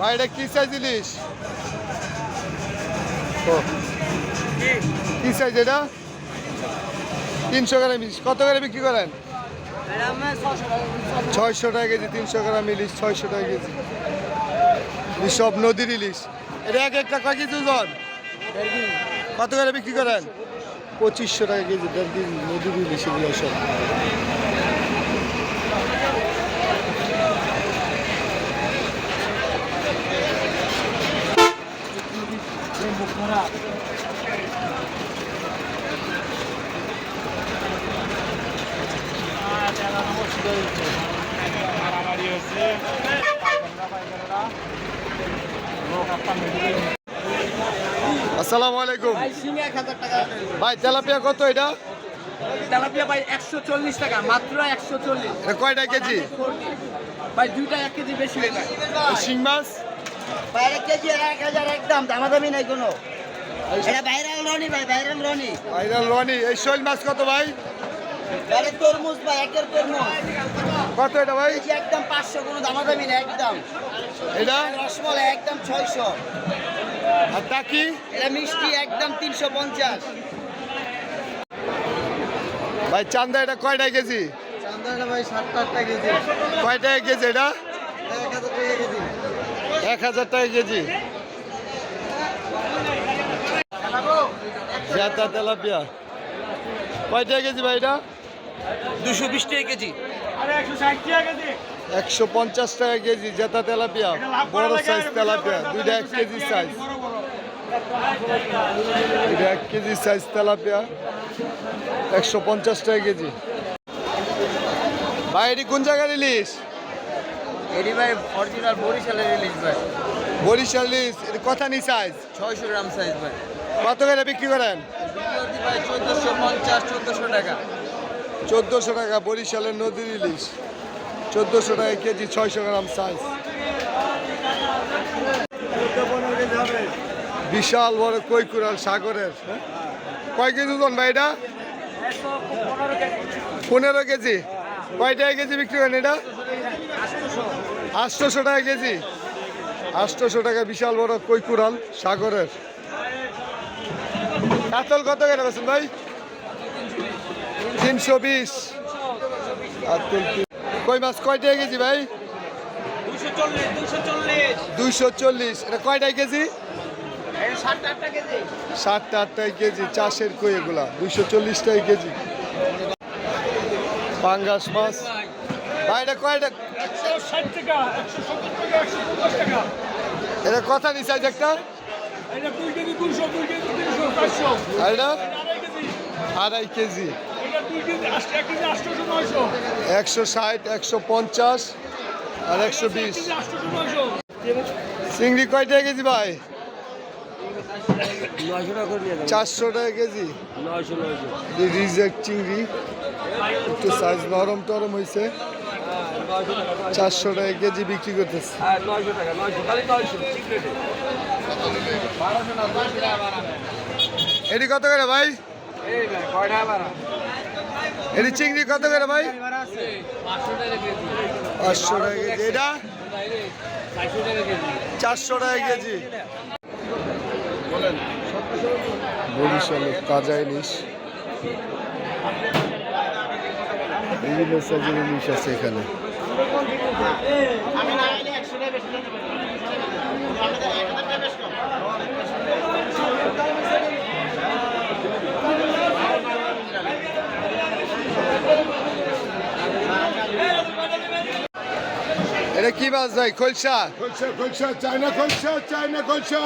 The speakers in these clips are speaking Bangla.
ভাই, এটা কি সাইজ ইলিশ? কি সাইজ এটা? তিনশো গ্রাম ইলিশ। কত করে বিক্রি করেন? ছয়শো টাকা কেজি, তিনশো গ্রাম ইলিশ, ছয়শো টাকা কেজি। সব নদীর ইলিশ। এটা এক একটা কয় কেজি কত করে বিক্রি করেন? পঁচিশশো টাকা কেজি নদীর ইলিশ এগুলো সব। আসসালামু আলাইকুম। ভাই তেলাপিয়া কত এটা? তেলাপিয়া ভাই একশো চল্লিশ টাকা মাত্র একশো চল্লিশ। কয়টা কেজি? ভাই দুইটা এক কেজি বেশি হয়ে যায়। শিং মাছ? বাইরে কেজি এক হাজার একদম দামাদামি নাই কোনো। এটা ভাইরাল রনি ভাই ভাইরাল রনি। ভাইরাল রনি এই শৈল মাছ কত ভাই? তরমুজ ভাই একের তরমুজ। কত এটা ভাই? একদম পাঁচশো কোনো দামাদামি নাই একদম। এটা? রসমলাই একদম ছয়শো। আর টাকি এটা মিষ্টি একদম তিনশো পঞ্চাশ। ভাই চান্দা এটা কয়টা কেজি? চান্দাটা ভাই সাতটা আটটা কেজি। কয়টা কেজি এটা? এক হাজার টাকা কেজি। এক হাজার টাকা কেজি। জেতা তেলাপিয়া। কয়টা কেজি ভাই এটা? দুশো বিশ টাকা কেজি। একশো পঞ্চাশ টাকা কেজি জেতা তেলাপিয়া। বড় সাইজ তেলাপিয়া। দুইটা এক কেজি সাইজ দুইটা এক কেজি সাইজ তেলাপিয়া। একশো পঞ্চাশ টাকা কেজি। ভাই এটি কোন জায়গার ইলিশ? এটি ভাই অরিজিনাল বরিশালের ইলিশ ভাই। বরিশাল ইলিশ এটি কথা নি সাইজ ছয়শো গ্রাম সাইজ ভাই। কত করে বিক্রি করেন? ভাই চোদ্দোশো পঞ্চাশ চোদ্দোশো টাকা। চোদ্দোশো টাকা বরিশালের নদীর ইলিশ চোদ্দোশো টাকা কেজি ছয়শো গ্রাম সাইজ বিশাল বড় কৈকুরাল সাগরের। হ্যাঁ? কয় কেজি ওজন ভাই এটা? পনেরো কেজি। কয় টাকা কেজি বিক্রি করেন এটা? আটশোশো টাকা কেজি। আটশোশো টাকা বিশাল বড় কৈকুরাল সাগরের। কাতল কত করে বেছেন ভাই? তিনশো বিশ। কই মাছ কয়টায় কেজি ভাই? দুইশো চল্লিশ এটা কয়টায় কেজি? কেজি আটটায় কেজি, চাষের কই এগুলা? দুইশো চল্লিশ টাকা কেজি। পাঙ্গাস মাছ। এটা কয়টা? এটা কথা নি সাইজ একটা? আড়াই কেজি। একশো ষাট একশো পঞ্চাশ আর একশো বিশ। চিংড়ি কয়টায় কেজি ভাই? চারশো টাকা কেজি। নয়শো নয়শো। রিজেক্ট চিংড়ি। একটু সাইজ নরম টরম হয়েছে চারশো টাকা কেজি বিক্রি করতেছে। হ্যাঁ এটি কত করে ভাই? এটি চিংড়ি কত করে ভাই? পাঁচশো টাকা কেজি। এটা? চারশো টাকা কেজি। কেজি তাজা ইলিশ। বিভিন্ন সাইজের ইলিশ আছে এখানে। এটা কি মাছ ভাই? খোলসা? কলসা কলসা চায়না কলসা চায়না কলসা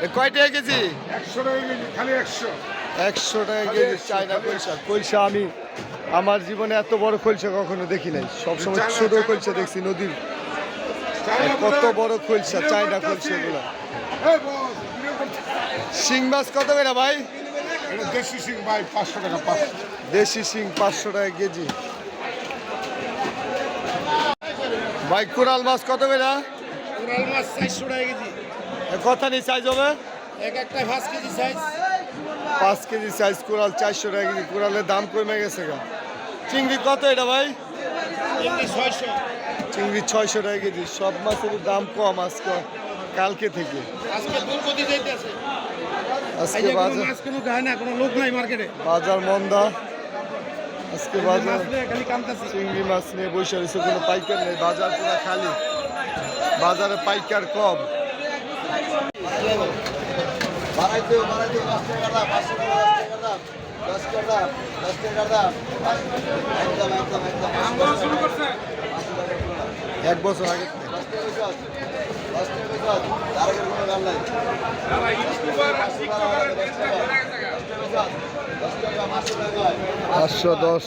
এ কয় টাকা কেজি? একশো টাকা কেজি চায়না কলসা। কলসা আমি আমার জীবনে এত বড় কলসা কখনো দেখি নাই। সবসময় ছোট কলসা দেখছি নদীর। কত বড় খলসা চায়না খলসা এগুলো। শিং মাছ কত করে ভাই? দেশি সিং ভাই পাঁচশো টাকা দেশি শিং পাঁচশো টাকা কেজি। ভাই কোরাল মাছ কত করে? কোরাল মাছ চারশো টাকা কেজি। কথা নেই সাইজ হবে? এক একটা পাঁচ কেজি সাইজ পাঁচ কেজি সাইজ কোরাল চারশো টাকা কেজি কোরালের দাম কমে গেছে গা। চিংড়ি কত এটা ভাই? চিংড়ি ছয়শো। চিংড়ি ছয়শো টাকা কেজি। সব মাছের দাম কম আজকে কালকে থেকে। আজকে দুর্গতি যাইতেছে। আজকে বাজার মাছ কোনো গায় না কোনো লোক নাই মার্কেটে বাজার মন্দা। আজকে বাজার চিংড়ি মাছ নিয়ে বসে রয়েছে কোনো পাইকার নেই বাজার পুরো খালি। বাজারে পাইকার কম। এক বছর আগে পাঁচশো দশ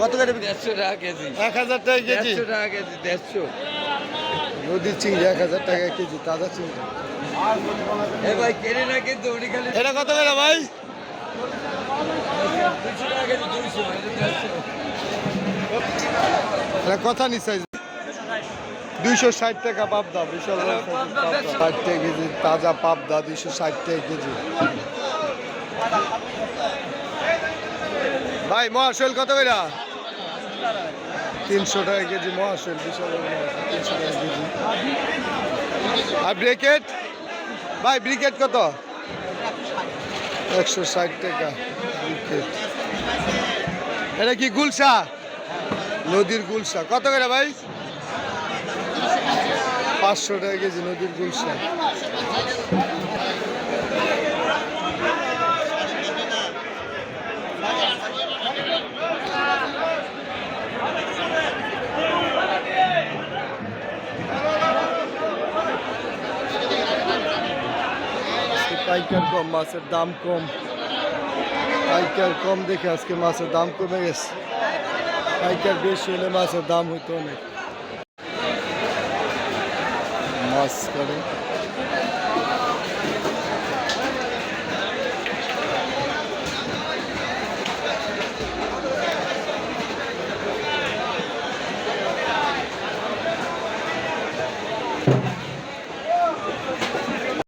কত করে দেড়শো টাকা কেজি। এক হাজার টাকা কেজি? দেড়শো টাকা কেজি দেড়শো। নদীর চিংড়ি এক হাজার টাকা কেজি তাজা চিংড়ি। এ ভাই কেনে না কিন্তু উনি খালি এটা কত করে ভাই? দুইশো কথা নিচাই দুইশো ষাট টাকা পাবদা বিশাল ষাট টাকা কেজি তাজা পাবদা দুইশো ষাট টাকা কেজি। ভাই, মহাশৈল কত করে তিনশো টাকা কেজি মহাশৈল তিনশো টাকা কেজি। আর ব্রেকেট? ভাই, ব্রিকেট কত? একশো ষাট টাকা ব্রিকেট। এটা কি গুলশা? নদীর গুলশা। কত করে ভাই? পাঁচশো টাকা কেজি নদীর গুলশা। পাইকার কম মাছের দাম কম পাইকার কম দেখে আজকে মাছের দাম কমে গেছে পাইকার বেশি হলে মাছের দাম হইতো অনেক মাছ করে